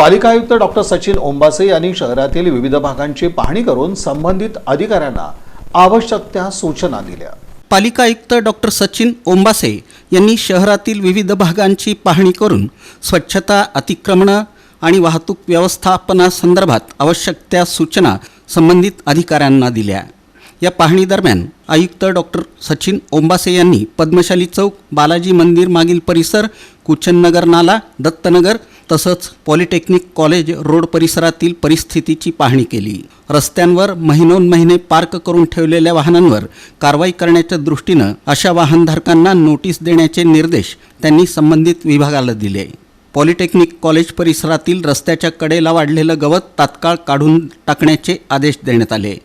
पालिका आयुक्त डॉक्टर सचिन ओंबासे यांनी शहरातील विविध भागांची पाहणी करून संबंधित अधिकाऱ्यांना आवश्यक त्या सूचना दिल्या. पालिका आयुक्त डॉक्टर सचिन ओंबासे यांनी शहरातील विविध भागांची पाहणी करून स्वच्छता अतिक्रमणं आणि वाहतूक व्यवस्थापनासंदर्भात आवश्यक त्या सूचना संबंधित अधिकाऱ्यांना दिल्या. या पाहणीदरम्यान आयुक्त डॉक्टर सचिन ओंबासे यांनी पद्मशाली चौक बालाजी मंदिर मागील परिसर कुचननगर नाला दत्तनगर तसंच पॉलिटेक्निक कॉलेज रोड परिसरातील परिस्थितीची पाहणी केली. रस्त्यांवर महिनोन महिने पार्क करून ठेवलेल्या वाहनांवर कारवाई करण्याच्या दृष्टीनं अशा वाहनधारकांना नोटीस देण्याचे निर्देश त्यांनी संबंधित विभागाला दिले. पॉलिटेक्निक कॉलेज परिसरातील रस्त्याच्या कडेला वाढलेलं गवत तात्काळ काढून टाकण्याचे आदेश देण्यात आले.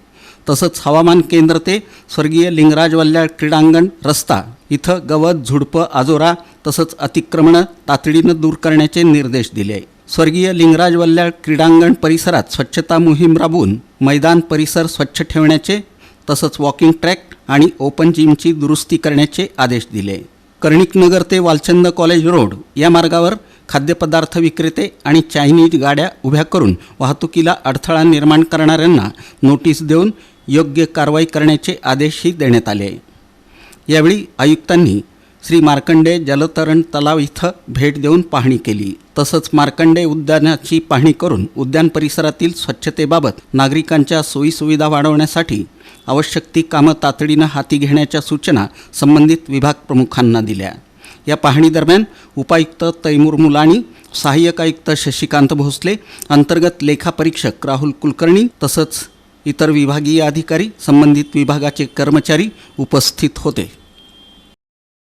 तसंच हवामान केंद्र ते स्वर्गीय लिंगराज वल्ल्या क्रीडांगण रस्ता इथं गवत झुडपं आजोरा तसंच अतिक्रमणं तातडीनं दूर करण्याचे निर्देश दिले. स्वर्गीय लिंगराज वल्ल्या क्रीडांगण परिसरात स्वच्छता मोहीम राबवून मैदान परिसर स्वच्छ ठेवण्याचे तसंच वॉकिंग ट्रॅक आणि ओपन जिमची दुरुस्ती करण्याचे आदेश दिले. कर्णिकनगर ते वालचंद कॉलेज रोड या मार्गावर खाद्यपदार्थ विक्रेते आणि चायनीज गाड्या उभ्या करून वाहतुकीला अडथळा निर्माण करणाऱ्यांना नोटीस देऊन योग्य कारवाई करण्याचे आदेशही देण्यात आले. यावेळी आयुक्तांनी श्री मार्कंडे जलतरण तलाव इथं भेट देऊन पाहणी केली. तसंच मार्कंडे उद्यानाची पाहणी करून उद्यान परिसरातील स्वच्छतेबाबत नागरिकांच्या सोयीसुविधा वाढवण्यासाठी आवश्यक ती कामं तातडीनं हाती घेण्याच्या सूचना संबंधित विभाग प्रमुखांना दिल्या. या पाहणीदरम्यान उपायुक्त तैमूर मुलाणी सहाय्यक आयुक्त शशिकांत भोसले अंतर्गत लेखापरीक्षक राहुल कुलकर्णी तसंच इतर विभागीय अधिकारी संबंधित विभागाचे कर्मचारी उपस्थित होते.